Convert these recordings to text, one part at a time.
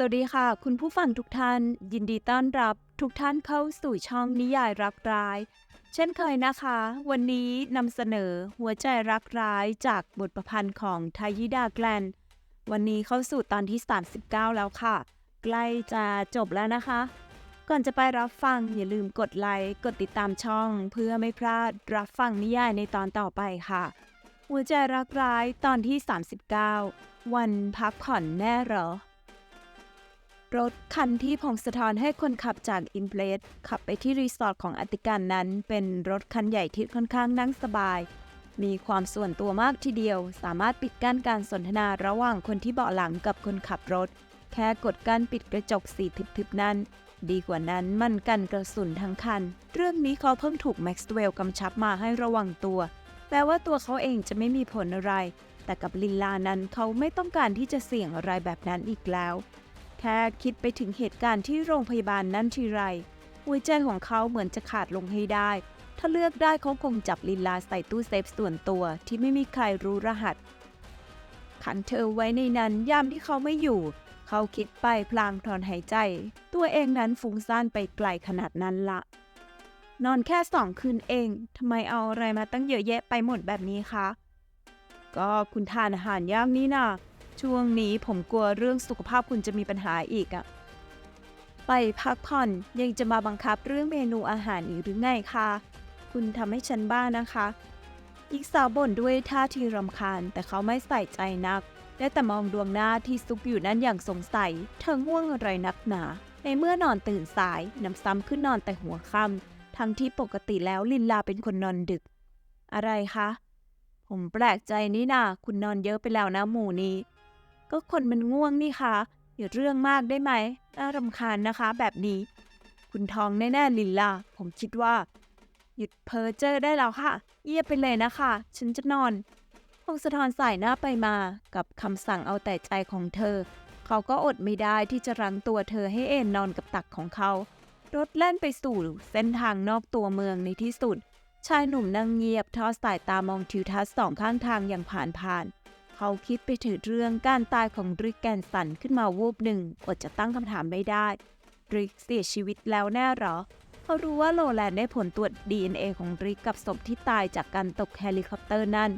สวัสดีค่ะ คุณผู้ฟังทุกท่าน ยินดีต้อนรับทุกท่านเข้าสู่ช่องนิยายรักร้าย เช่นเคยนะคะ วันนี้นำเสนอหัวใจรักร้ายจากบทประพันธ์ของทายิดาแกลน วันนี้เข้าสู่ตอนที่ 39 แล้วค่ะ ใกล้จะจบแล้วนะคะ ก่อนจะไปรับฟังอย่าลืมกดไลค์กดติดตามช่อง เพื่อไม่พลาดรับฟังนิยายในตอนต่อไปค่ะ หัวใจรักร้ายตอนที่ 39 วันพักผ่อนแน่หรอ รถคันที่พงศธรให้คนขับจากอินเพลสขับไปที่รีสอร์ทของอติการนั้น เป็นรถคันใหญ่ที่ค่อนข้างนั่งสบาย มีความส่วนตัวมากทีเดียว สามารถปิดกั้นการสนทนาระหว่างคนที่เบาะหลังกับคนขับรถ แค่กดกั้นปิดกระจกสีทึบๆนั้น ดีกว่านั้นมันกันกระสุนทั้งคัน เรื่องนี้เขาเพิ่งถูกแม็กซ์เวลล์กำชับมาให้ระวังตัวแม้ว่าตัวเขาเองจะไม่มีผลอะไร แต่กับลินลานั้นเขาไม่ต้องการที่จะเสี่ยงอะไรแบบนั้นอีกแล้ว แค่คิดไปถึงเหตุการณ์ที่โรงพยาบาลนั้นทีไร หัวใจของเขาเหมือนจะขาดลงให้ได้ ถ้าเลือกได้เขาคงจับลินลาใส่ตู้เซฟส่วนตัวที่ไม่มีใครรู้รหัส ขังเธอไว้ในนั้นยามที่เขาไม่อยู่ เขาคิดไปพลางถอนหายใจ ตัวเองนั้นฟุ้งซ่านไปไกลขนาดนั้นละนอนแค่สองคืนเอง ทำไมเอาอะไรมาตั้งเยอะแยะไปหมดแบบนี้คะ ก็คุณทานอาหารยากนี่นะ ช่วงนี้ผมกลัวเรื่องสุขภาพคุณจะมีปัญหาอีกอะไปพักผ่อนยังจะมาบังคับเรื่องเมนูอาหารอีกหรือไงคะ คุณทำให้ฉันบ้านะคะ อีกสาวบ่นด้วยท่าทีรำคาญแต่เขาไม่ใส่ใจนัก ได้แต่มองดวงหน้าที่ซุกอยู่นั้นอย่างสงสัย เธอง่วงอะไรนักหนา ในเมื่อนอนตื่นสายนำซ้ำขึ้นนอนแต่หัวค่ำทั้งที่ปกติแล้วลินลาเป็นคนนอนดึก อะไรคะ ผมแปลกใจนี่นาคุณนอนเยอะไปแล้วนะหมู่นี้ ก็คนมันง่วงนี่คะอย่าเรื่องมากได้ไหมน่ารำคาญนะคะ แบบนี้ คุณทองแน่ๆลินลาผมคิดว่า หยุดเพ้อเจ้อได้แล้วค่ะ เยียบไปเลยนะคะ ฉันจะนอนพงศธรสายหน้าไปมากับคำสั่งเอาแต่ใจของเธอ เขาก็อดไม่ได้ที่จะรั้งตัวเธอให้เอนนอนกับตักของเขา รถแล่นไปสู่เส้นทางนอกตัวเมืองในที่สุด ชายหนุ่มนั่งเงียบทอดสายตามองทิวทัศน์สองข้างทางอย่างผ่านผ่านๆ เขาคิดไปถึงเรื่องการตายของริกแกนสันขึ้นมาวูบหนึ่งอดจะตั้งคำถามไม่ได้ ริกเสียชีวิตแล้วแน่หรอ เขารู้ว่าโลแลนได้ผลตรวจ DNA ของริกกับศพที่ตายจากการตกเฮลิคอปเตอร์นั่น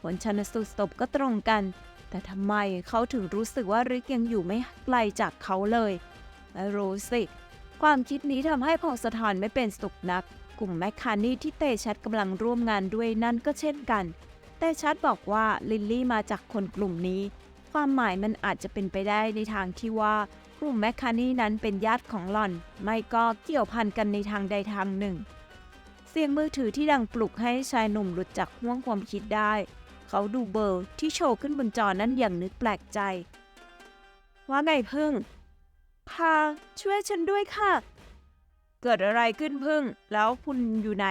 ผลชันสูตรศพก็ตรงกัน แต่ทำไมเขาถึงรู้สึกว่าริกยังอยู่ไม่ไกลจากเขาเลยไม่รู้สิความคิดนี้ทำให้พงศธรไม่เป็นสุขนัก กลุ่มแมคคานี่ที่เตชัดกำลังร่วมงานด้วยนั่นก็เช่นกัน เตชัดบอกว่าลิลลี่มาจากคนกลุ่มนี้ ความหมายมันอาจจะเป็นไปได้ในทางที่ว่ากลุ่มแมคคานี่นั้นเป็นญาติของหล่อน ไม่ก็เกี่ยวพันกันในทางใดทางหนึ่ง เสียงมือถือที่ดังปลุกให้ชายหนุ่มหลุดจากห่วงความคิดได้ เขาดูเบอร์ที่โชว์ขึ้นบนจอนั้นอย่างนึกแปลกใจ ว่าไงพึ่งค่ะช่วยฉันด้วยค่ะ เกิดอะไรขึ้นพึ่ง แล้วคุณอยู่ไหน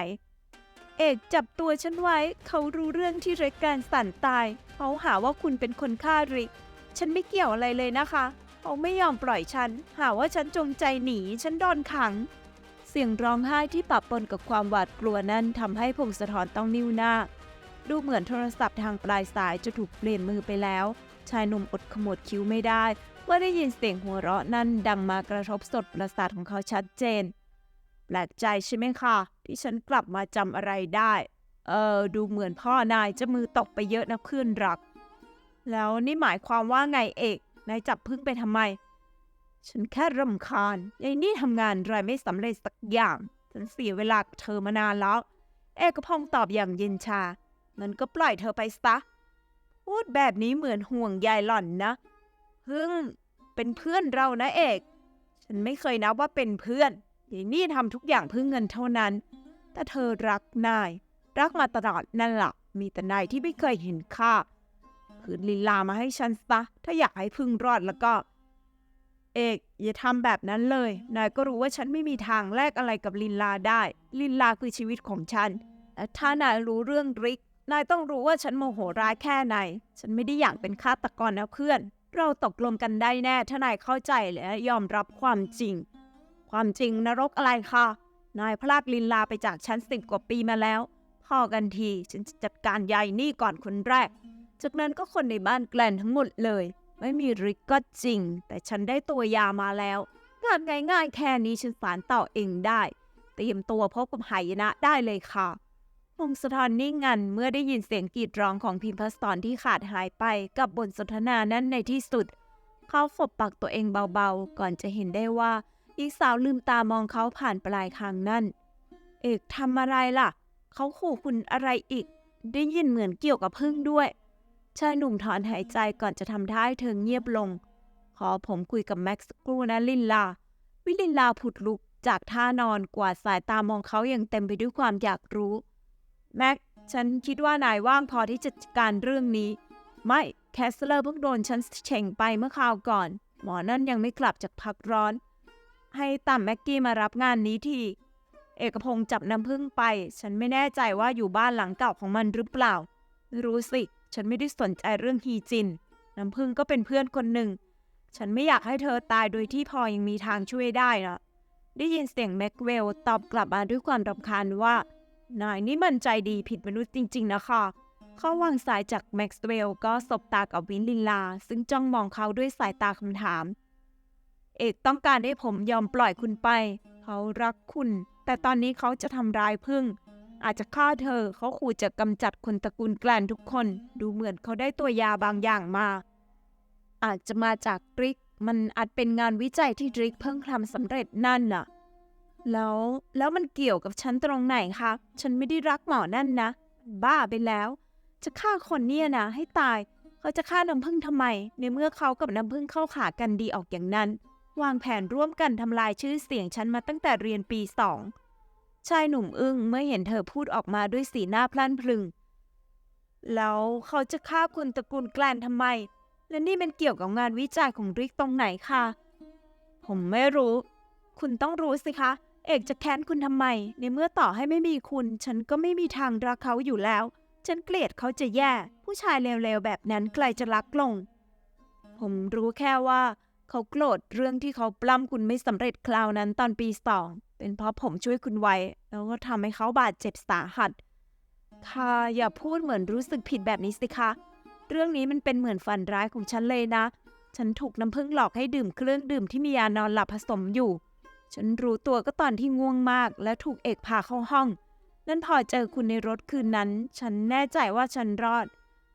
เอกจับตัวฉันไว้ เขารู้เรื่องที่เรกการสั่นตาย เขาหาว่าคุณเป็นคนฆ่าริก ฉันไม่เกี่ยวอะไรเลยนะคะ เขาไม่ยอมปล่อยฉัน หาว่าฉันจงใจหนี ฉันโดนขัง เสียงร้องไห้ที่ปะปนกับความหวาดกลัวนั้นทำให้พงศธรต้องนิ้วหน้า ดูเหมือนโทรศัพท์ทางปลายสายจะถูกเปลี่ยนมือไปแล้ว ชายหนุ่มอดขมวดคิ้วไม่ได้ว่าได้ยินเสียงหัวเราะนั้นดังมากระทบสดประสาทของเขาชัดเจน แปลกใจใช่ไหมคะ ที่ฉันกลับมาจำอะไรได้ เออ ดูเหมือนพ่อนายจะมือตกไปเยอะนะเพื่อนรัก แล้วนี่หมายความว่าไงเอก นายจับพึ่งไปทำไม ฉันแค่รำคาญยายนี่ทำงานอะไรไม่สำเร็จสักอย่าง ฉันเสียเวลาเธอมานานแล้ว เอกพงตอบอย่างเย็นชางั้นก็ปล่อยเธอไปซะ พูดแบบนี้เหมือนห่วงยายหล่อนนะ พึ่ง เป็นเพื่อนเรานะเอก ฉันไม่เคยนับว่าเป็นเพื่อน ยายนี่ทำทุกอย่างเพื่อเงินเท่านั้น แต่เธอรักนาย รักมาตลอดนั่นแหละมีแต่นายที่ไม่เคยเห็นค่าคืนลีลามาให้ฉันซะ ถ้าอยากให้พึ่งรอดแล้วก็ เอกอย่าทำแบบนั้นเลย นายก็รู้ว่าฉันไม่มีทางแลกอะไรกับลินลาได้ ลินลาคือชีวิตของฉันและถ้านายรู้เรื่องริก นายต้องรู้ว่าฉันโมโหร้ายแค่ไหน ฉันไม่ได้อยากเป็นฆาตกรนะเพื่อน เราตกลงกันได้แน่ ถ้านายเข้าใจและยอมรับความจริง ความจริงนรกอะไรคะนายพลากลินลาไปจากฉันสิบกว่าปีมาแล้ว พ่อกันทีฉันจะจัดการยายนี่ก่อนคนแรก จากนั้นก็คนในบ้านแกลนทั้งหมดเลย ไม่มีริกก็จริง แต่ฉันได้ตัวยามาแล้วงานง่ายๆแค่นี้ฉันสารต่อเองได้ เตรียมตัวพบกับหายนะได้เลยค่ะพงศธรนิ่งงันเมื่อได้ยินเสียงกรีดร้องของพิมพัสตอนที่ขาดหายไปกับบทสนทนานั้นในที่สุด เขาฝบปากตัวเองเบาๆ ก่อนจะเห็นได้ว่า หญิงสาวลืมตามองเขาผ่านปลายคางนั่น เอกทำอะไรล่ะ เขาขู่คุณอะไรอีก ได้ยินเหมือนเกี่ยวกับพึ่งด้วยชายหนุ่มถอนหายใจก่อนจะทำท่าให้เธอเงียบลง ขอผมคุยกับแม็กซ์สักครู่นะลินลา วิลินลาผุดลุกจากท่านอนกวาดสายตามองเขาอย่างเต็มไปด้วยความอยากรู้ แม็ก ฉันคิดว่านายว่างพอที่จะจัดการเรื่องนี้ ไม่แคสเลอร์เพิ่งโดนฉันเฉ่งไปเมื่อคราวก่อน หมอนั่นยังไม่กลับจากพักร้อน ให้ต่ำแม็กกี้มารับงานนี้ที เอกพงศ์จับน้ำพึ่งไป ฉันไม่แน่ใจว่าอยู่บ้านหลังเก่าของมันหรือเปล่า รู้สิ ฉันไม่ได้สนใจเรื่องฮีจิน น้ำพึ่งก็เป็นเพื่อนคนหนึ่ง ฉันไม่อยากให้เธอตายโดยที่พอยังมีทางช่วยได้นะได้ยินเสียงแม็กเวลตอบกลับมาด้วยความรำคาญว่า นายนี่มันใจดีผิดมนุษย์จริง ๆ นะคะ เขาวางสายจากแม็กเวลก็สบตากับวินลินลา ซึ่งจ้องมองเขาด้วยสายตาคำถาม เอกต้องการให้ผมยอมปล่อยคุณไป เขารักคุณ แต่ตอนนี้เขาจะทำร้ายพึ่ง อาจจะฆ่าเธอ เขาขู่จะกำจัดคนตระกูลแกลนทุกคน ดูเหมือนเขาได้ตัวยาบางอย่างมา อาจจะมาจากดริก มันอาจเป็นงานวิจัยที่ดริกเพิ่งทำสำเร็จนั่นน่ะ แล้ว แล้วมันเกี่ยวกับฉันตรงไหนคะ ฉันไม่ได้รักหมอนั่นนะ บ้าไปแล้ว จะฆ่าคนเนี่ยนะให้ตาย เขาจะฆ่าน้ำพึ่งทำไม ในเมื่อเขากับน้ำพึ่งเข้าขากันดีออกอย่างนั้น วางแผนร่วมกันทำลายชื่อเสียงฉันมาตั้งแต่เรียนปีสอง ชายหนุ่มอึ้งเมื่อเห็นเธอพูดออกมาด้วยสีหน้าพลันพลึง แล้วเขาจะฆ่าคุณตระกูลแกลนทำไม และนี่มันเกี่ยวกับงานวิจัยของริกตรงไหนคะ ผมไม่รู้ คุณต้องรู้สิคะ เอกจะแค้นคุณทำไม ในเมื่อต่อให้ไม่มีคุณ ฉันก็ไม่มีทางรักเขาอยู่แล้ว ฉันเกลียดเขาจะแย่ ผู้ชายเลวๆแบบนั้นใครจะรักลง ผมรู้แค่ว่า เขาโกรธเรื่องที่เขาปล้ำคุณไม่สำเร็จคราวนั้นตอนปีสองเป็นเพราะผมช่วยคุณไว้ แล้วก็ทำให้เขาบาดเจ็บสาหัส ค่ะอย่าพูดเหมือนรู้สึกผิดแบบนี้สิคะ เรื่องนี้มันเป็นเหมือนฝันร้ายของฉันเลยนะ ฉันถูกน้ำผึ้งหลอกให้ดื่มเครื่องดื่มที่มียานอนหลับผสมอยู่ ฉันรู้ตัวก็ตอนที่ง่วงมาก และถูกเอกพาเข้าห้อง นั่นพอเจอคุณในรถคืนนั้น ฉันแน่ใจว่าฉันรอด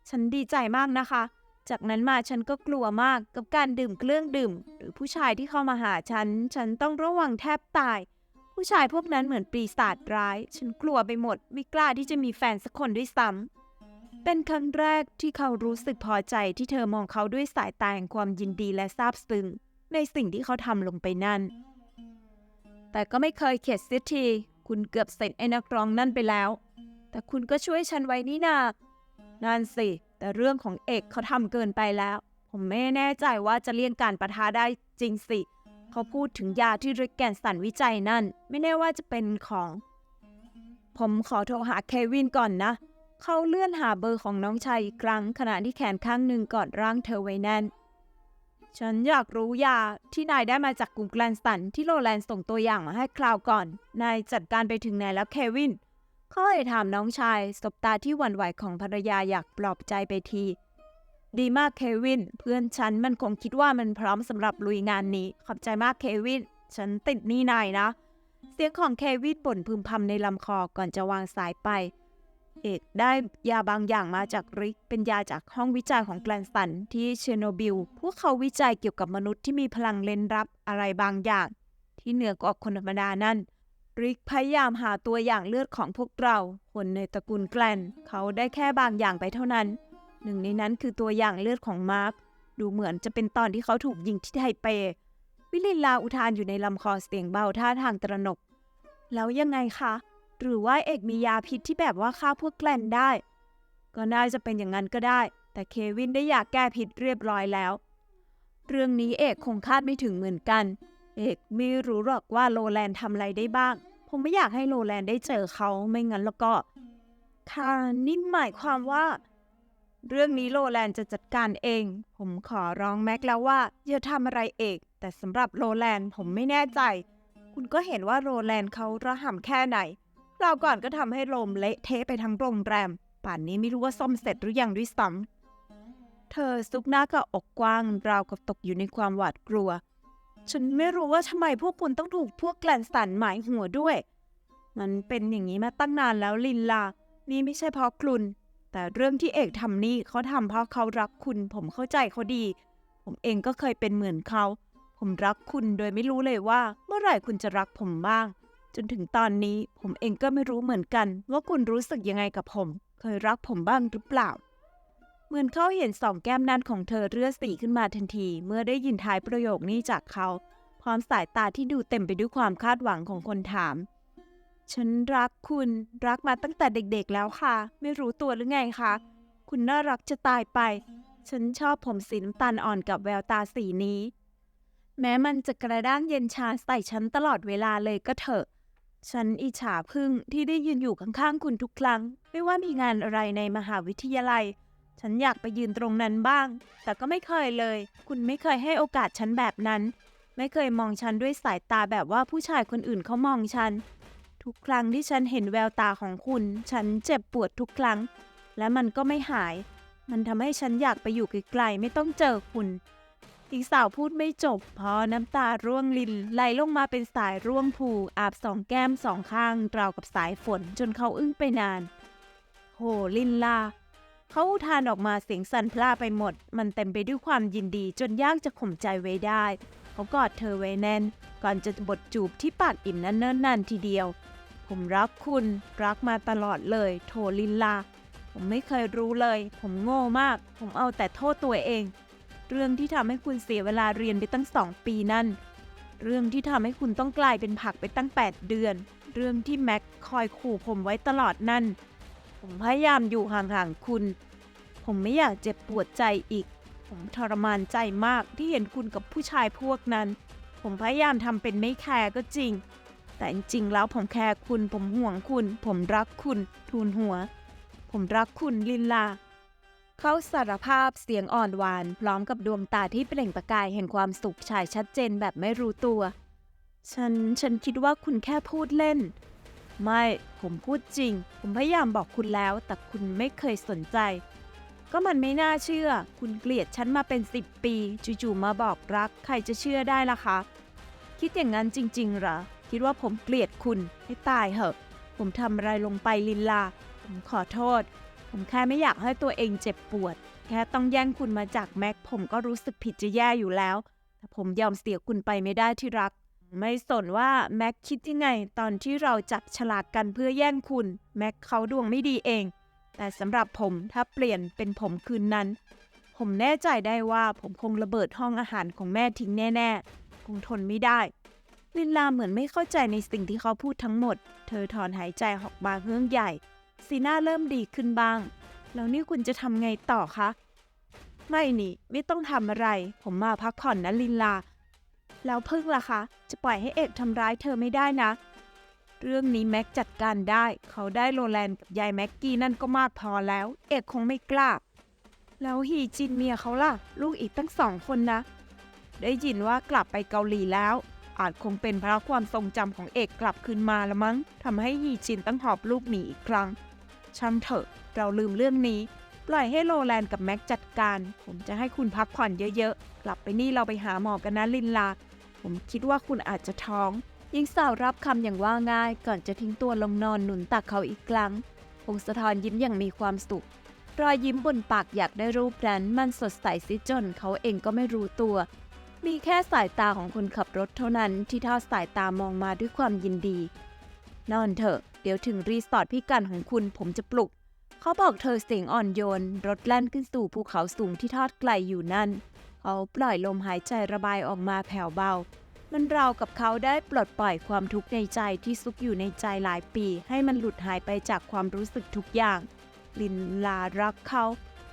ฉันดีใจมากนะคะ จากนั้นมาฉันก็กลัวมากกับการดื่มเครื่องดื่ม หรือผู้ชายที่เข้ามาหาฉัน ฉันต้องระวังแทบตาย ผู้ชายพวกนั้นเหมือนปีศาจร้าย ฉันกลัวไปหมด ไม่กล้าที่จะมีแฟนสักคนด้วยซ้ำเป็นครั้งแรกที่เขารู้สึกพอใจที่เธอมองเขาด้วยสายตาแห่งความยินดีและซาบซึ้งในสิ่งที่เขาทำลงไปนั่น แต่ก็ไม่เคยเข็ดเสียที คุณเกือบเสร็จไอ้นักร้องนั่นไปแล้ว แต่คุณก็ช่วยฉันไว้นี่นานั่นสิ แต่เรื่องของเอกเขาทำเกินไปแล้ว ผมไม่แน่ใจว่าจะเลี่ยงการประทะได้จริงสิ เขาพูดถึงยาที่ริกแกนสันวิจัยนั่น ไม่แน่ว่าจะเป็นของ ผมขอโทรหาเควินก่อนนะ เขาเลื่อนหาเบอร์ของน้องชายอีกครั้ง ขณะที่แขนข้างหนึ่งกอดร่างเธอไว้แน่น ฉันอยากรู้ยาที่นายได้มาจากกลุ่มแกลนสตันที่โรแลนด์ส่งตัวอย่างมาให้คราวก่อน นายจัดการไปถึงไหนแล้วเควิน เขาเลยถามน้องชายสบตาที่หวั่นไหวของภรรยาอยากปลอบใจไปที ดีมากเควิน เพื่อนฉันมันคงคิดว่ามันพร้อมสำหรับลุยงานนี้ ขอบใจมากเควิน ฉันติดนี่นายนะ เสียงของเควินบ่นพึมพำในลำคอก่อนจะวางสายไป เอกได้ยาบางอย่างมาจากริก เป็นยาจากห้องวิจัยของแกลนสันที่เชอร์โนบิล พวกเขาวิจัยเกี่ยวกับมนุษย์ที่มีพลังเล่นรับอะไรบางอย่าง ที่เหนือกว่าคนธรรมดานั่น ริกพยายามหาตัวอย่างเลือดของพวกเรา คนในตระกูลแกลน เขาได้แค่บางอย่างไปเท่านั้น หนึ่งในนั้นคือตัวอย่างเลือดของมาร์ค ดูเหมือนจะเป็นตอนที่เขาถูกยิงที่ไทเป วิลินลาอุทานอยู่ในลำคอเสียงเบาท่าทางตระหนก แล้วยังไงคะ หรือว่าเอกมียาพิษที่แบบว่าฆ่าพวกแกลนได้ ก็น่าจะเป็นอย่างนั้นก็ได้ แต่เควินได้ยากแก้พิษเรียบร้อยแล้ว เรื่องนี้เอกคงคาดไม่ถึงเหมือนกัน เอกไม่รู้หรอกว่าโลแลนทำอะไรได้บ้าง ผมไม่อยากให้โลแลนได้เจอเขาไม่งั้นแล้วก็ค่ะนี่หมายความว่า เรื่องนี้โลแลนจะจัดการเอง ผมขอร้องแม็กแล้วว่าอย่าทำอะไรเอก แต่สำหรับโลแลนผมไม่แน่ใจ คุณก็เห็นว่าโรแลนเขาระห่ำแค่ไหนเราวก่อนก็ทำให้โรมเละเทะไปทั้งโรงแรม ป่านนี้ไม่รู้ว่าซ่อมเสร็จหรือยังด้วยซ้ำเธอซุกหน้ากับอกกว้างราวกับตกอยู่ในความหวาดกลัว ฉันไม่รู้ว่าทำไมพวกคุณต้องถูกพวกแกลนสันหมายหัวด้วย มันเป็นอย่างนี้มาตั้งนานแล้วลินลานี่ไม่ใช่เพราะคุณ แต่เรื่องที่เอกทำนี่เขาทำเพราะเขารักคุณ ผมเข้าใจเขาดี ผมเองก็เคยเป็นเหมือนเขา ผมรักคุณโดยไม่รู้เลยว่า เมื่อไหร่คุณจะรักผมบ้าง จนถึงตอนนี้ผมเองก็ไม่รู้เหมือนกัน ว่าคุณรู้สึกยังไงกับผม เคยรักผมบ้างหรือเปล่า เหมือนเขาเห็นสองแก้มนั้นของเธอเลือสีขึ้นมาทันที เมื่อได้ยินท้ายประโยคนี้จากเขา พร้อมสายตาที่ดูเต็มไปด้วยความคาดหวังของคนถาม ฉันรักคุณรักมาตั้งแต่เด็กๆแล้วค่ะ ไม่รู้ตัวหรือไงคะ คุณน่ารักจะตายไป ฉันชอบผมสีน้ำตาลอ่อนกับแววตาสีนี้ แม้มันจะกระด้างเย็นชาใส่ฉันตลอดเวลาเลยก็เถอะฉันอิจฉาพึ่งที่ได้ยืนอยู่ข้างๆคุณทุกครั้ง ไม่ว่ามีงานอะไรในมหาวิทยาลัย ฉันอยากไปยืนตรงนั้นบ้าง แต่ก็ไม่เคยเลย คุณไม่เคยให้โอกาสฉันแบบนั้น ไม่เคยมองฉันด้วยสายตาแบบว่าผู้ชายคนอื่นเขามองฉัน ทุกครั้งที่ฉันเห็นแววตาของคุณ ฉันเจ็บปวดทุกครั้ง และมันก็ไม่หาย มันทำให้ฉันอยากไปอยู่ไกลๆไม่ต้องเจอคุณหญิงสาวพูดไม่จบเพราะน้ำตาร่วงลินไหลลงมาเป็นสายร่วงผูอาบสองแก้มสองข้างราวกับสายฝนจนเขาอึ้งไปนาน โหลินลา เขาอุทานออกมาเสียงสั่นพล่าไปหมด มันเต็มไปด้วยความยินดีจนยากจะข่มใจไว้ได้ เขากอดเธอไว้แน่น ก่อนจะบดจูบที่ปากอิ่มนั้นเนิ่นนานทีเดียว ผมรักคุณ รักมาตลอดเลย โทลินลา ผมไม่เคยรู้เลย ผมโง่มาก ผมเอาแต่โทษตัวเอง เรื่องที่ทำให้คุณเสียเวลาเรียนไปตั้งสองปีนั่น เรื่องที่ทำให้คุณต้องกลายเป็นผักไปตั้ง 8 เดือน เรื่องที่แม็กคอยขู่ผมไว้ตลอดนั่น ผมพยายามอยู่ห่างๆคุณ ผมไม่อยากเจ็บปวดใจอีก ผมทรมานใจมากที่เห็นคุณกับผู้ชายพวกนั้น ผมพยายามทำเป็นไม่แคร์ก็จริง แต่จริงๆแล้วผมแคร์คุณ ผมห่วงคุณ ผมรักคุณ ทูลหัว ผมรักคุณลินลาเขาสารภาพเสียงอ่อนหวาน พร้อมกับดวงตาที่เปล่งประกายแห่งความสุขฉายชัดเจนแบบไม่รู้ตัว ฉัน ฉันคิดว่าคุณแค่พูดเล่น ไม่ผมพูดจริง ผมพยายามบอกคุณแล้ว แต่คุณไม่เคยสนใจ ก็มันไม่น่าเชื่อ คุณเกลียดฉันมาเป็นสิบปี จู่ๆมาบอกรัก ใครจะเชื่อได้ล่ะคะ คิดอย่างนั้นจริงๆเหรอ คิดว่าผมเกลียดคุณให้ตายเหอะ ผมทำอะไรลงไปลินลา ผมขอโทษ ผมแค่ไม่อยากให้ตัวเองเจ็บปวด แค่ต้องแย่งคุณมาจากแม็ก ผมก็รู้สึกผิดจะแย่อยู่แล้ว แต่ผมยอมเสียคุณไปไม่ได้ที่รัก ไม่สนว่าแม็กคิดยังไงตอนที่เราจับฉลากกันเพื่อแย่งคุณ แม็กเขาดวงไม่ดีเอง แต่สำหรับผมถ้าเปลี่ยนเป็นผมคืนนั้น ผมแน่ใจได้ว่าผมคงระเบิดห้องอาหารของแม่ทิ้งแน่ ๆ คงทนไม่ได้ลินลาเหมือนไม่เข้าใจในสิ่งที่เขาพูดทั้งหมด เธอถอนหายใจออกมาเฮืองใหญ่ สีหน้าเริ่มดีขึ้นบ้าง แล้วนี่คุณจะทำไงต่อคะ ไม่นี่ ไม่ต้องทำอะไร ผมมาพักผ่อนนะลินลา แล้วพึ่งล่ะคะ จะปล่อยให้เอกทำร้ายเธอไม่ได้นะ เรื่องนี้แม็กจัดการได้ เขาได้โรแลนด์กับยายแม็กกี้นั่นก็มากพอแล้ว เอกคงไม่กล้า แล้วฮีจินเมียเขาล่ะ ลูกอีกตั้งสองคนนะ ได้ยินว่ากลับไปเกาหลีแล้ว อาจคงเป็นเพราะความทรงจำของเอกกลับคืนมาละมั้งทำให้ฮีจินต้องหอบลูกหนีอีกครั้งช่างเถอะ เราลืมเรื่องนี้ ปล่อยให้โรแลนด์กับแม็กจัดการ ผมจะให้คุณพักผ่อนเยอะๆ กลับไปนี่เราไปหาหมอกันนะลินลา ผมคิดว่าคุณอาจจะท้องหญิงสาวรับคำอย่างว่าง่าย ก่อนจะทิ้งตัวลงนอนหนุนตักเขาอีกครั้งพงศธรยิ้มอย่างมีความสุข รอยยิ้มบนปากอยากได้รูปนั้นมันสดใสซิจนเขาเองก็ไม่รู้ตัว มีแค่สายตาของคนขับรถเท่านั้นที่ทอดสายตามองมาด้วยความยินดี นอนเถอะ เดี๋ยวถึงรีสอร์ทพี่กันของคุณผมจะปลุก เขาบอกเธอเสียงอ่อนโยน รถแล่นขึ้นสู่ภูเขาสูงที่ทอดไกลอยู่นั่น เขาปล่อยลมหายใจระบายออกมาแผ่วเบา มันราวกับเขาได้ปลดปล่อยความทุกข์ในใจที่ซุกอยู่ในใจหลายปี ให้มันหลุดหายไปจากความรู้สึกทุกอย่าง ลินลารักเขา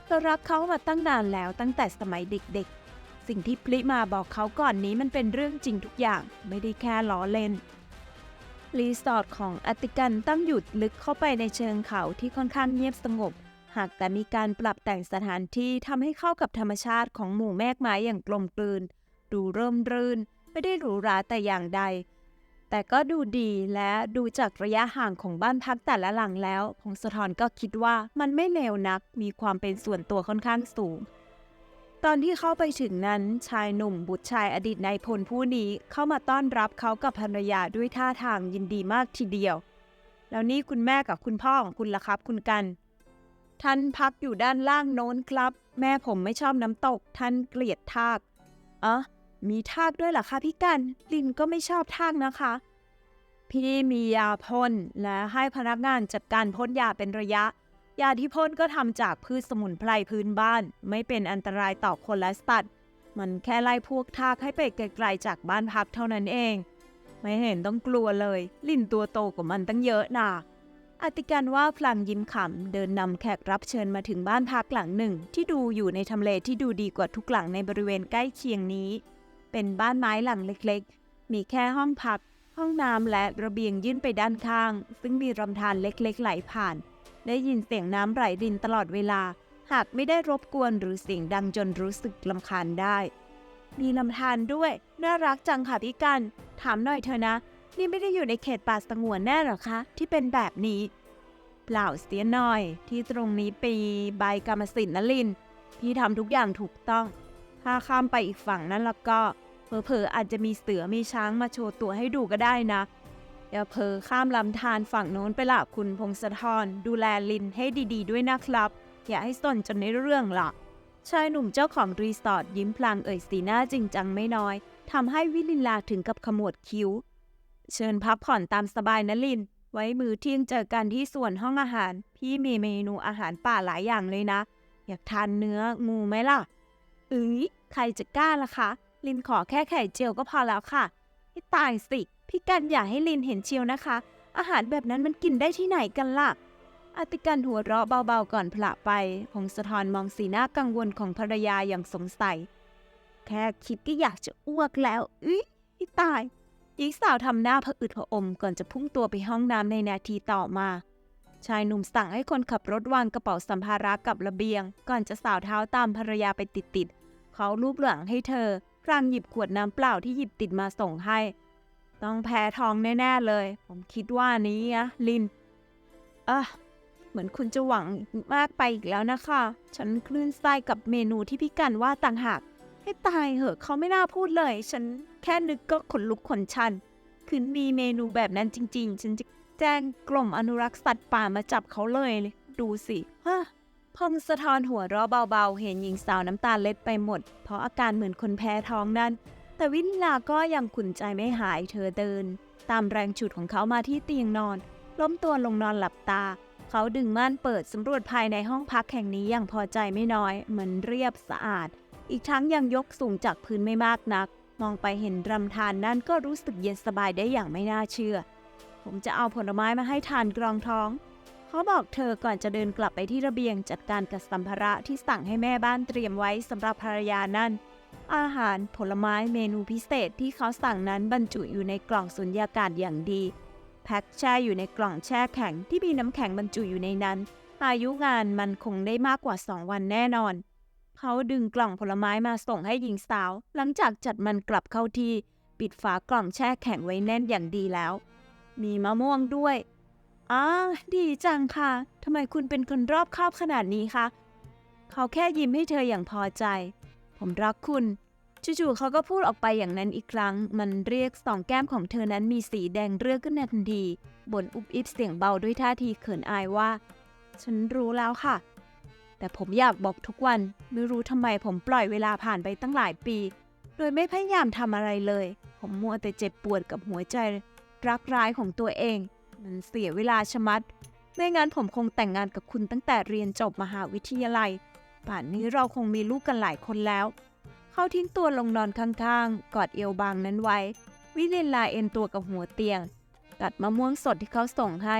เธอรักเขามาตั้งนานแล้วตั้งแต่สมัยเด็กๆ สิ่งที่พลิมาบอกเขาก่อนนี้มันเป็นเรื่องจริงทุกอย่างไม่ได้แค่ล้อเล่นรีสอร์ทของอติกันตั้งอยู่ลึกเข้าไปในเชิงเขาที่ค่อนข้างเงียบสงบ หากแต่มีการปรับแต่งสถานที่ทำให้เข้ากับธรรมชาติของหมู่แมกไม้อย่างกลมกลืน ดูเริ่มรื่น ไม่ได้หรูหราแต่อย่างใด แต่ก็ดูดีและดูจากระยะห่างของบ้านพักแต่ละหลังแล้วพงศธรก็คิดว่ามันไม่เลวนัก มีความเป็นส่วนตัวค่อนข้างสูง ตอนที่เข้าไปถึงนั้นชายหนุ่มบุตรชายอดีตนายพลผู้นี้เข้ามาต้อนรับเขากับภรรยาด้วยท่าทางยินดีมากทีเดียว แล้วนี่คุณแม่กับคุณพ่อของคุณล่ะครับคุณกัน ท่านพักอยู่ด้านล่างโน้นครับ แม่ผมไม่ชอบน้ำตก ท่านเกลียดทากอ๋อมีทากด้วยเหรอคะพี่กันลินก็ไม่ชอบทากนะคะ พี่มียาพ่นและให้พนักงานจัดการพ่นยาเป็นระยะ ยาที่พ่นก็ทำจากพืชสมุนไพรพื้นบ้าน ไม่เป็นอันตรายต่อคนและสัตว์มันแค่ไล่พวกทากให้ไปไกลๆจากบ้านพักเท่านั้นเอง ไม่เห็นต้องกลัวเลย ลินตัวโตกว่ามันตั้งเยอะนะ อติการว่าพลางยิ้มขำเดินนำแขกรับเชิญมาถึงบ้านพักหลังหนึ่ง ที่ดูอยู่ในทำเลที่ดูดีกว่าทุกหลังในบริเวณใกล้เคียงนี้ เป็นบ้านไม้หลังเล็กๆ มีแค่ห้องพัก ห้องน้ำและระเบียงยื่นไปด้านข้าง ซึ่งมีลำธารเล็กๆ ไหลผ่าน ได้ยินเสียงน้ำไหลรินตลอดเวลา หากไม่ได้รบกวนหรือเสียงดังจนรู้สึกลำคาญได้ มีลำธารด้วย น่ารักจังค่ะพี่กัน ถามหน่อยเถอนะ นี่ไม่ได้อยู่ในเขตป่าสงวนแน่หรอคะ ที่เป็นแบบนี้ เปล่าเสียหน่อยที่ตรงนี้ปีใบกรรมสิทธิ์นลินพี่ทำทุกอย่างถูกต้อง ถ้าข้ามไปอีกฝั่งนั้นแล้วก็เผลอๆอาจจะมีเสือมีช้างมาโชว์ตัวให้ดูก็ได้นะอย่าเผลอข้ามลำธารฝั่งโน้นไปละคุณพงศธรดูแลลินให้ดีๆด้วยนะครับ อย่าให้สนจนในเรื่องละชายหนุ่มเจ้าของรีสอร์ทยิ้มพลางเอ่ยสีหน้าจริงจังไม่น้อยทำให้วิลินลาถึงกับขมวดคิ้ว เชิญพักผ่อนตามสบายนะลิน ไว้มือเที่ยงเจอกันที่ส่วนห้องอาหาร พี่มีเมนูอาหารป่าหลายอย่างเลยนะ อยากทานเนื้องูไหมล่ะอ้ยใครจะกล้าล่ะคะ ลินขอแค่ไข่เจียวก็พอแล้วค่ะให้ตายสิ พี่กันอย่าให้ลินเห็นเชียวนะคะ อาหารแบบนั้นมันกินได้ที่ไหนกันล่ะ อติกันหัวเราะเบาๆก่อนพละไปพงศธรมองสีหน้ากังวลของภรรยาอย่างสงสัย แค่คิดก็อยากจะอ้วกแล้วอุ๊ยพี่ตาย หญิงสาวทำหน้าผะอืดผะอมก่อนจะพุ่งตัวไปห้องน้ำในนาทีต่อมา ชายหนุ่มสั่งให้คนขับรถวางกระเป๋าสัมภาระกับระเบียง ก่อนจะสาวเท้าตามภรรยาไปติดๆเขาลูบหลังให้เธอพรางหยิบขวดน้ำเปล่าที่หยิบติดมาส่งให้ ต้องแพ้ท้องแน่ๆเลย ผมคิดว่านี้นะลินเอะเหมือนคุณจะหวังมากไปอีกแล้วนะคะ ฉันคลื่นไส้กับเมนูที่พี่กันว่าต่างหาก ให้ตายเหอะเขาไม่น่าพูดเลย ฉันแค่นึกก็ขนลุกขนชัน คืนมีเมนูแบบนั้นจริง ๆ ฉันจะแจ้งกลุ่มอนุรักษ์สัตว์ป่ามาจับเขาเลย ดูสิฮะพงสะทอนหัวเราะเบาๆ เห็นหญิงสาวน้ำตาเล็ดไปหมด เพราะอาการเหมือนคนแพ้ท้องนั่น แต่วินิลาก็ยังขุนใจไม่หายเธอเดิน ตามแรงฉุดของเขามาที่เตียงนอน ล้มตัวลงนอนหลับตา เขาดึงม่านเปิดสำรวจภายในห้องพักแห่งนี้อย่างพอใจไม่น้อย มันเรียบสะอาด อีกทั้งยังยกสูงจากพื้นไม่มากนัก มองไปเห็นรำธารนนั่นก็รู้สึกเย็นสบายได้อย่างไม่น่าเชื่อ ผมจะเอาผลไม้มาให้ทานกรองท้อง เขาบอกเธอก่อนจะเดินกลับไปที่ระเบียงจัดการกับสัมภาระที่สั่งให้แม่บ้านเตรียมไว้สำหรับภรรยานั่น อาหารผลไม้เมนูพิเศษที่เขาสั่งนั้นบรรจุอยู่ในกล่องสุญญากาศอย่างดี แพ็คแช่อยู่ในกล่องแช่แข็งที่มีน้ำแข็งบรรจุอยู่ในนั้น อายุงานมันคงได้มากกว่า 2 วันแน่นอน เขาดึงกล่องผลไม้มาส่งให้หญิงสาว หลังจากจัดมันกลับเข้าที่ ปิดฝากล่องแช่แข็งไว้แน่นอย่างดีแล้ว มีมะม่วงด้วยอ้าดีจังค่ะทำไมคุณเป็นคนรอบคอบขนาดนี้คะเขาแค่ยิ้มให้เธออย่างพอใจ ผมรักคุณจู่ๆเขาก็พูดออกไปอย่างนั้นอีกครั้ง มันเรียกสองแก้มของเธอนั้นมีสีแดงเรื่องขึ้นทันทีบ่นอุบอิบเสียงเบาด้วยท่าทีเขินอายว่า ฉันรู้แล้วค่ะ แต่ผมอยากบอกทุกวัน ไม่รู้ทำไมผมปล่อยเวลาผ่านไปตั้งหลายปี โดยไม่พยายามทำอะไรเลย ผมมัวแต่เจ็บปวดกับหัวใจ รักร้ายของตัวเอง มันเสียเวลาชะมัด ไม่งั้นผมคงแต่งงานกับคุณตั้งแต่เรียนจบมหาวิทยาลัย ป่านนี้เราคงมีลูกกันหลายคนแล้ว เขาทิ้งตัวลงนอนข้างๆ กอดเอวบางนั้นไว้ วิเลนลาเอ็นตัวกับหัวเตียงกัดมะม่วงสดที่เขาส่งให้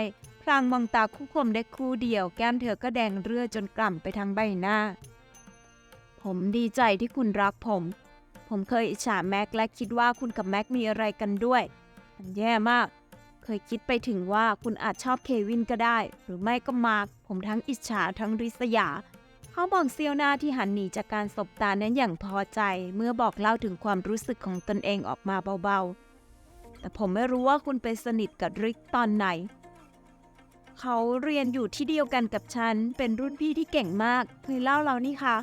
พลางมองตาคู่คมได้ครู่เดียว แก้มเธอก็แดงเรือจนกล่ำไปทางใบหน้า ผมดีใจที่คุณรักผม ผมเคยอิจฉาแม็กและคิดว่าคุณกับแม็กมีอะไรกันด้วยมันแย่มาก เคยคิดไปถึงว่าคุณอาจชอบเควินก็ได้ หรือไม่ก็มาร์คผมทั้งอิจฉาทั้งริษยา เขามองเซียวหน้าที่หันหนีจากการสบตานั้นอย่างพอใจ เมื่อบอกเล่าถึงความรู้สึกของตนเองออกมาเบาๆ แต่ผมไม่รู้ว่าคุณไปสนิทกับริกตอนไหน เขาเรียนอยู่ที่เดียวกันกับฉัน เป็นรุ่นพี่ที่เก่งมากเคยเล่าเรานี่คะ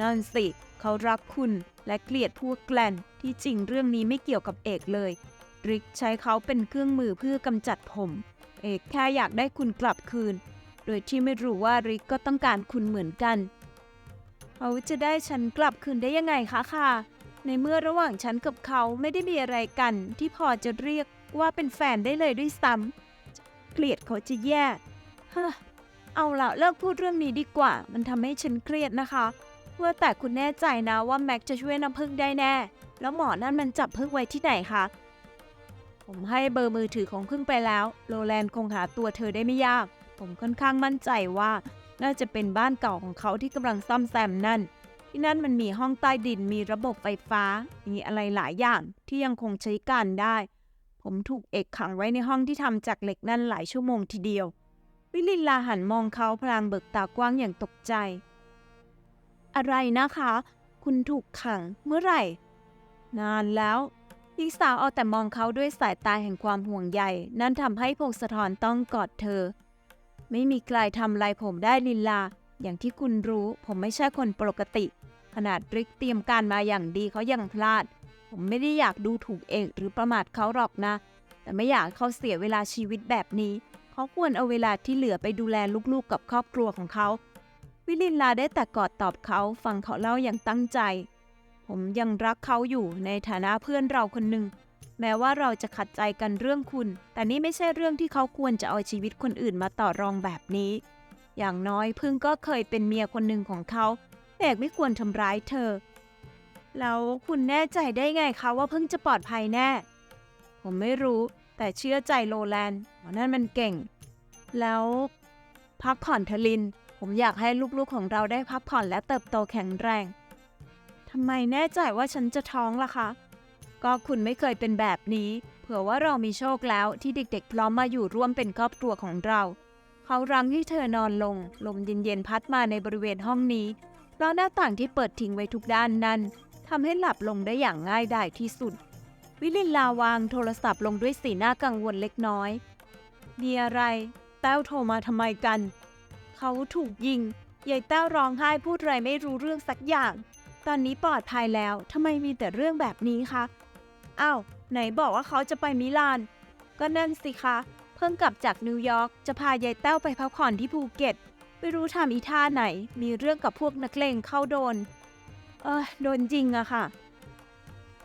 นั่นสิ เขารักคุณและเกลียดพวกแกลนที่จริงเรื่องนี้ไม่เกี่ยวกับเอกเลย ริกใช้เขาเป็นเครื่องมือเพื่อกำจัดผม เอกแค่อยากได้คุณกลับคืน โดยที่ไม่รู้ว่าริกก็ต้องการคุณเหมือนกันเขาจะได้ฉันกลับคืนได้ยังไงคะค่ะ ในเมื่อระหว่างฉันกับเขาไม่ได้มีอะไรกันที่พอจะเรียกว่าเป็นแฟนได้เลยด้วยซ้ำ เกลียดเขาจะแย่เฮ้อเอาละเลิกพูดเรื่องนี้ดีกว่า มันทำให้ฉันเครียดนะคะ ว่าแต่คุณแน่ใจนะว่าแม็กจะช่วยน้ำพึ่งได้แน่ แล้วหมอนั่นมันจับพึ่งไว้ที่ไหนคะ ผมให้เบอร์มือถือของพึ่งไปแล้ว โรแลนด์คงหาตัวเธอได้ไม่ยาก ผมค่อนข้างมั่นใจว่า น่าจะเป็นบ้านเก่าของเขาที่กำลังซ่อมแซมนั่น ที่นั่นมันมีห้องใต้ดินมีระบบไฟฟ้า มีอะไรหลายอย่างที่ยังคงใช้การได้ ผมถูกเอกขังไว้ในห้องที่ทำจากเหล็กนั่นหลายชั่วโมงทีเดียว วิลินลาหันมองเขาพลางเบิกตากว้างอย่างตกใจ อะไรนะคะ คุณถูกขังเมื่อไหร่ นานแล้วหญิงสาวเอาแต่มองเขาด้วยสายตาแห่งความห่วงใย นั่นทำให้พงศธรต้องกอดเธอ ไม่มีใครทำอะไรผมได้ลินลา อย่างที่คุณรู้ ผมไม่ใช่คนปกติ ขนาดริกเตรียมการมาอย่างดีเขายังพลาด ผมไม่ได้อยากดูถูกเอกหรือประมาทเขาหรอกนะ แต่ไม่อยากเขาเสียเวลาชีวิตแบบนี้ เขาควรเอาเวลาที่เหลือไปดูแลลูกๆกับครอบครัวของเขา วิลินลาได้แต่กอดตอบเขาฟังเขาเล่าอย่างตั้งใจ ผมยังรักเขาอยู่ในฐานะเพื่อนเราคนหนึ่ง แม้ว่าเราจะขัดใจกันเรื่องคุณ แต่นี่ไม่ใช่เรื่องที่เขาควรจะเอาชีวิตคนอื่นมาต่อรองแบบนี้ อย่างน้อยพึ่งก็เคยเป็นเมียคนหนึ่งของเขาเอกไม่ควรทำร้ายเธอ แล้วคุณแน่ใจได้ไงคะว่าพึ่งจะปลอดภัยแน่ ผมไม่รู้แต่เชื่อใจโลแลนด์หมอนั่นมันเก่ง แล้วพักผ่อนเถอะลิน ผมอยากให้ลูกๆของเราได้พักผ่อนและเติบโตแข็งแรงทำไมแน่ใจว่าฉันจะท้องล่ะคะ ก็คุณไม่เคยเป็นแบบนี้ เผื่อว่าเรามีโชคแล้วที่เด็กๆ พร้อมมาอยู่ร่วมเป็นครอบครัวของเรา เขารั้งให้เธอนอนลง ลมเย็นๆพัดมาในบริเวณห้องนี้ เพราะหน้าต่างที่เปิดทิ้งไว้ทุกด้านนั้น ทำให้หลับลงได้อย่างง่ายดายที่สุด วิลินลาวางโทรศัพท์ลงด้วยสีหน้ากังวลเล็กน้อยมีอะไร แต้วโทรมาทำไมกัน เขาถูกยิงยายแต้วร้องไห้พูดอะไรไม่รู้เรื่องสักอย่าง ตอนนี้ปลอดภัยแล้วทำไมมีแต่เรื่องแบบนี้คะอ้าวไหนบอกว่าเขาจะไปมิลาน ก็นั่นสิคะ เพิ่งกลับจากนิวยอร์กจะพายายแต้วไปพักผ่อนที่ภูเก็ต ไม่รู้ทำอีท่าไหน มีเรื่องกับพวกนักเลงเข้าโดน เออโดนจริงอะค่ะ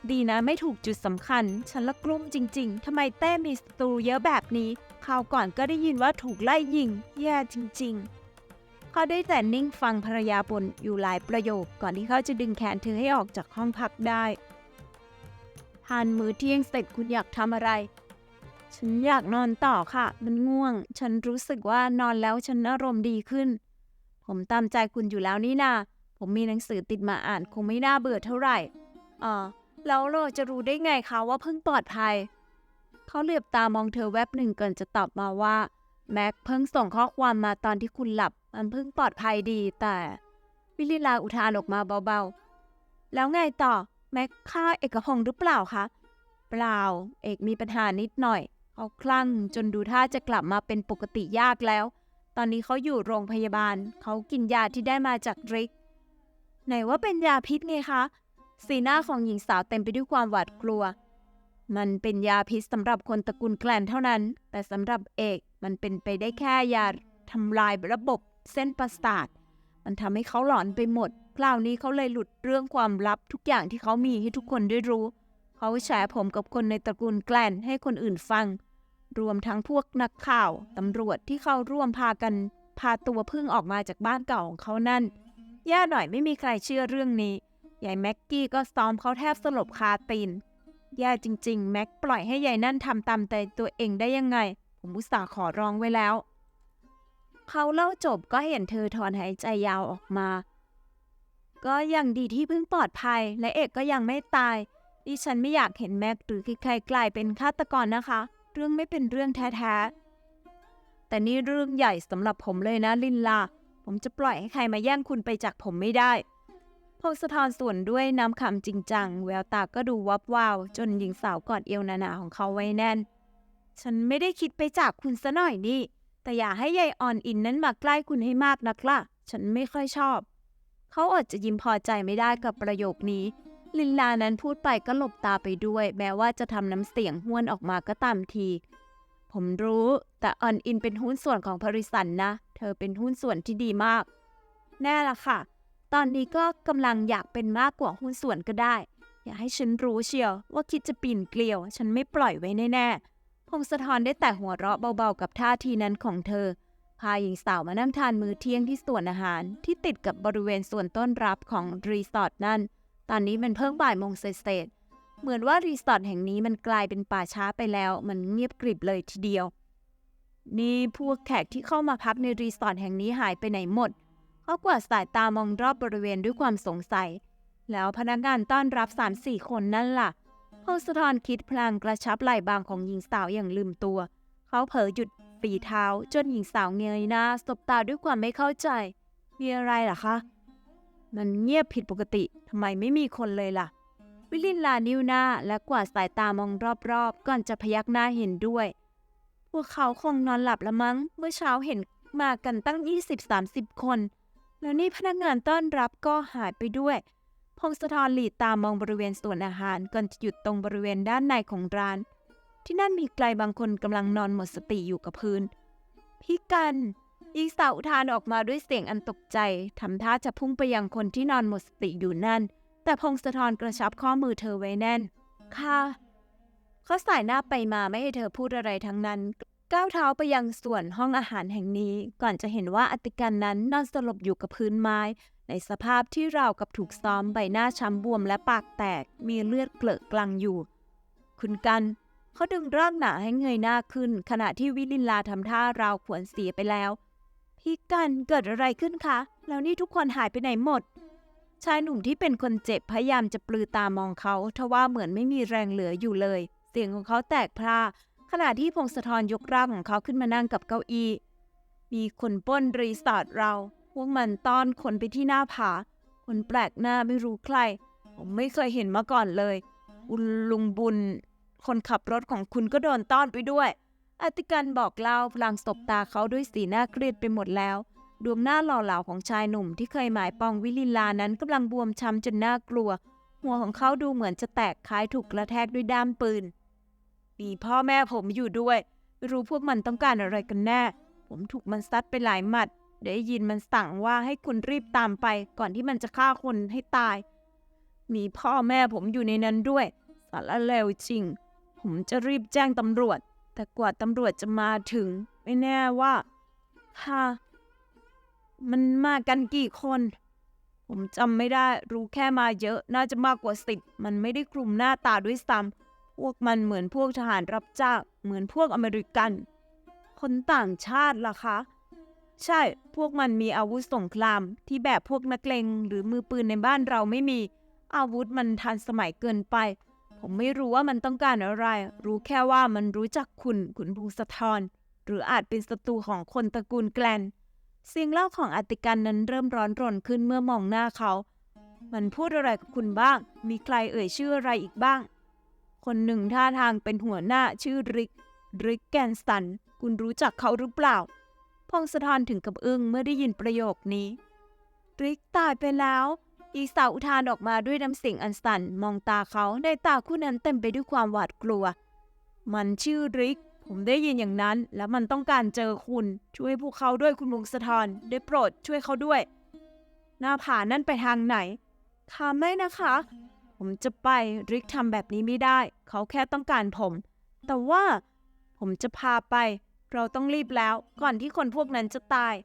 ดีนะไม่ถูกจุดสำคัญ ฉันละกลุ้มจริง ๆทำไมแต้มีศัตรูเยอะแบบนี้คราวก่อนก็ได้ยินว่าถูกไล่ยิง แย่จริง ๆ เขาได้แต่นิ่งฟังภรรยาบ่นอยู่หลายประโยค ก่อนที่เขาจะดึงแขนเธอให้ออกจากห้องพักได้ทานมื้อเที่ยงเสร็จคุณอยากทำอะไร ฉันอยากนอนต่อค่ะ มันง่วง ฉันรู้สึกว่านอนแล้วฉันอารมณ์ดีขึ้น ผมตามใจคุณอยู่แล้วนี่นา ผมมีหนังสือติดมาอ่านคงไม่น่าเบื่อเท่าไหร่อ่าแล้วเราจะรู้ได้ไงคะว่าเพิ่งปลอดภัย เขาเหลือบตามองเธอแวบหนึ่งก่อนจะตอบมาว่าแม็กเพิ่งส่งข้อความมาตอนที่คุณหลับ มันเพิ่งปลอดภัยดีแต่ วิลิลาอุทานออกมาเบาๆ แล้วไงต่อ แม็กฆ่าเอกพงศ์หรือเปล่าคะ เปล่า เอกมีปัญหานิดหน่อย เขาคลั่งจนดูท่าจะกลับมาเป็นปกติยากแล้ว ตอนนี้เขาอยู่โรงพยาบาล เขากินยาที่ได้มาจากริก ไหนว่าเป็นยาพิษไงคะ สีหน้าของหญิงสาวเต็มไปด้วยความหวาดกลัว มันเป็นยาพิษสำหรับคนตระกูลแกลนเท่านั้น แต่สำหรับเอกมันเป็นไปได้แค่ยาทำลายระบบเส้นประสาท มันทำให้เขาหลอนไปหมด คราวนี้เขาเลยหลุดเรื่องความลับทุกอย่างที่เขามีให้ทุกคนได้รู้ เขาแฉผมกับคนในตระกูลแกลนให้คนอื่นฟัง รวมทั้งพวกนักข่าวตำรวจที่เข้าร่วมพากัน พาตัวพึ่งออกมาจากบ้านเก่าของเขานั่น ย่าหน่อยไม่มีใครเชื่อเรื่องนี้ ยายแม็กกี้ก็ซ้อมเขาแทบสลบคาตีน แย่จริง ๆ แม็กปล่อยให้ยายนั่นทำตามใจตัวเองได้ยังไง ผมอุตส่าห์ขอร้องไว้แล้ว เขาเล่าจบก็เห็นเธอถอนหายใจยาวออกมา ก็ยังดีที่เพิ่งปลอดภัย และเอกก็ยังไม่ตาย ดิฉันไม่อยากเห็นแม็กหรือใครๆกลายเป็นฆาตกรนะคะ เรื่องไม่เป็นเรื่องแท้ๆแต่นี่เรื่องใหญ่สำหรับผมเลยนะลินลา ผมจะปล่อยให้ใครมาแย่งคุณไปจากผมไม่ได้พงศธรส่วนด้วยน้ำคำจริงจัง แววตาก็ดูวับวาว จนหญิงสาวกอดเอวหนาๆของเขาไว้แน่น ฉันไม่ได้คิดไปจากคุณซะหน่อยนี่ แต่อย่าให้ยายอ่อนอินนั้นมาใกล้คุณให้มากนักล่ะ ฉันไม่ค่อยชอบ เขาอดจะยิ้มพอใจไม่ได้กับประโยคนี้ ลินลานั้นพูดไปก็หลบตาไปด้วย แม้ว่าจะทำน้ำเสียงห้วนออกมาก็ตามที ผมรู้ แต่ออนอินเป็นหุ้นส่วนของบริษัทนะ เธอเป็นหุ้นส่วนที่ดีมาก แน่ละค่ะ ตอนนี้ก็กำลังอยากเป็นมากกว่าหุ้นส่วนก็ได้ อย่าให้ฉันรู้เชียว ว่าคิดจะปีนเกลียว ฉันไม่ปล่อยไว้แน่ๆพงศธรได้แต่หัวเราะเบาๆกับท่าทีนั้นของเธอ พาหญิงสาวมานั่งทานมื้อเที่ยงที่ส่วนอาหารที่ติดกับบริเวณส่วนต้นรับของรีสอร์ทนั่น ตอนนี้มันเพิ่งบ่ายโมงเศษๆ เหมือนว่ารีสอร์ทแห่งนี้มันกลายเป็นป่าช้าไปแล้ว มันเงียบกริบเลยทีเดียว นี่พวกแขกที่เข้ามาพักในรีสอร์ทแห่งนี้หายไปไหนหมด เขากวาดสายตามองรอบบริเวณด้วยความสงสัย แล้วพนักงานต้อนรับสามสี่คนนั่นล่ะพงศธรคิดพลางกระชับไหล่บางของหญิงสาวอย่างลืมตัว เขาเผลอหยุดฝีเท้าจนหญิงสาวเงยหน้าสบตาด้วยความไม่เข้าใจ มีอะไรล่ะคะ มันเงียบผิดปกติทำไมไม่มีคนเลยล่ะ วิลินลานิ้วหน้าและกวาดสายตามองรอบๆ ก่อนจะพยักหน้าเห็นด้วย พวกเขาคงนอนหลับละมั้ง เมื่อเช้าเห็นมากันตั้ง 20-30 คน แล้วนี่พนักงานต้อนรับก็หายไปด้วย พงศธรหลีดตามองบริเวณส่วนอาหารก่อนจะหยุดตรงบริเวณด้านในของร้าน ที่นั่นมีใครบางคนกำลังนอนหมดสติอยู่กับพื้น พี่กันอีสาวอุทานออกมาด้วยเสียงอันตกใจทำท่าจะพุ่งไปยังคนที่นอนหมดสติอยู่นั่น แต่พงศธรกระชับข้อมือเธอไว้แน่น ค่ะ เขาสายหน้าไปมาไม่ให้เธอพูดอะไรทั้งนั้น ก้าวเท้าไปยังส่วนห้องอาหารแห่งนี้ ก่อนจะเห็นว่าอติกันนั้นนอนสลบอยู่กับพื้นไม้ ในสภาพที่ราวกับถูกซ้อมใบหน้าช้ำบวมและปากแตก มีเลือดเกลอะกลังอยู่ คุณกันเขาดึงร่างหนาให้เงยหน้าขึ้น ขณะที่วิลินลาทำท่าราวขวนเสียไปแล้ว พี่กันเกิดอะไรขึ้นคะ แล้วนี่ทุกคนหายไปไหนหมด ชายหนุ่มที่เป็นคนเจ็บพยายามจะปลือตามองเขาทว่าเหมือนไม่มีแรงเหลืออยู่เลย เสียงของเขาแตกพร่าขณะที่พงศธรยกร่างของเขาขึ้นมานั่งกับเก้าอี้ มีคนป้นรีสอร์ทเรา พวกมันต้อนคนไปที่หน้าผา คนแปลกหน้าไม่รู้ใคร ผมไม่เคยเห็นมาก่อนเลย คุณลุงบุญ คนขับรถของคุณก็โดนต้อนไปด้วย อติกันบอกเล่าพลางสบตาเขาด้วยสีหน้าเครียดไปหมดแล้ว ดวงหน้าหล่อเหลาของชายหนุ่มที่เคยหมายปองวิลินลานั้นกำลังบวมช้ำจนน่ากลัว หัวของเขาดูเหมือนจะแตกคล้ายถูกกระแทกด้วยด้ามปืน มีพ่อแม่ผมอยู่ด้วยไม่รู้พวกมันต้องการอะไรกันแน่ ผมถูกมันซัดไปหลายหมัด ได้ยินมันสั่งว่าให้คุณรีบตามไป ก่อนที่มันจะฆ่าคนให้ตาย มีพ่อแม่ผมอยู่ในนั้นด้วย สารเลวจริง ผมจะรีบแจ้งตำรวจ แต่กว่าตำรวจจะมาถึง ไม่แน่ว่าฮ่า มันมากันกี่คน ผมจำไม่ได้รู้แค่มาเยอะน่าจะมากกว่าสิบมันไม่ได้คลุมหน้าตาด้วยซ้ำพวกมันเหมือนพวกทหารรับจ้างเหมือนพวกอเมริกัน คนต่างชาติล่ะคะ ใช่พวกมันมีอาวุธสงครามที่แบบพวกนักเลงหรือมือปืนในบ้านเราไม่มี อาวุธมันทันสมัยเกินไป ผมไม่รู้ว่ามันต้องการอะไร รู้แค่ว่ามันรู้จักคุณขุนพงศธรหรืออาจเป็นศัตรูของคนตระกูลแกลน เสียงเล่าของอติกันนั้นเริ่มร้อนรนขึ้นเมื่อมองหน้าเขา มันพูดอะไรกับคุณบ้าง มีใครเอ่ยชื่ออะไรอีกบ้าง คนหนึ่งท่าทางเป็นหัวหน้าชื่อริก ริกแกนสัน คุณรู้จักเขาหรือเปล่า พงศธรถึงกับอึ้งเมื่อได้ยินประโยคนี้ ริกตายไปแล้ว อีสาวอุทานออกมาด้วยน้ำเสียงอันสั่น มองตาเขาในตาคู่นั้นเต็มไปด้วยความหวาดกลัว มันชื่อริก ผมได้ยินอย่างนั้น แล้วมันต้องการเจอคุณ ช่วยพวกเขาด้วยคุณพงศธรได้โปรดช่วยเขาด้วย หน้าผานั่นไปทางไหนค่ะไม่นะคะ ผมจะไปริกทำแบบนี้ไม่ได้ เขาแค่ต้องการผม แต่ว่าผมจะพาไป เราต้องรีบแล้วก่อนที่คนพวกนั้นจะตาย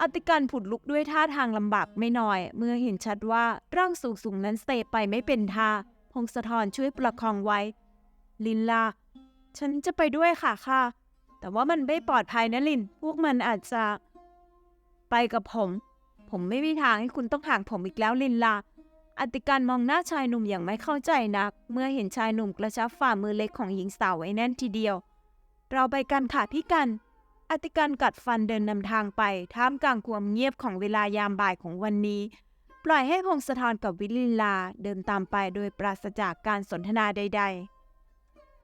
อติกันผุดลุกด้วยท่าทางลำบากไม่น้อย เมื่อเห็นชัดว่าร่างสูงสูงนั้นเซไปไม่เป็นท่าพงศธรช่วยประคองไว้ ลินลา ฉันจะไปด้วยค่ะค่ะ แต่ว่ามันไม่ปลอดภัยนะลิน พวกมันอาจจะไปกับผม ผมไม่มีทางให้คุณต้องห่างผมอีกแล้วลินลาอติการมองหน้าชายหนุ่มอย่างไม่เข้าใจนัก เมื่อเห็นชายหนุ่มกระชับฝ่ามือเล็กของหญิงสาวไว้แน่นทีเดียว เราไปกันค่ะพี่กัน อติการกัดฟันเดินนำทางไป ท่ามกลางความเงียบของเวลายามบ่ายของวันนี้ ปล่อยให้พงศธรกับวิลินลาเดินตามไปโดยปราศจากการสนทนาใด ๆ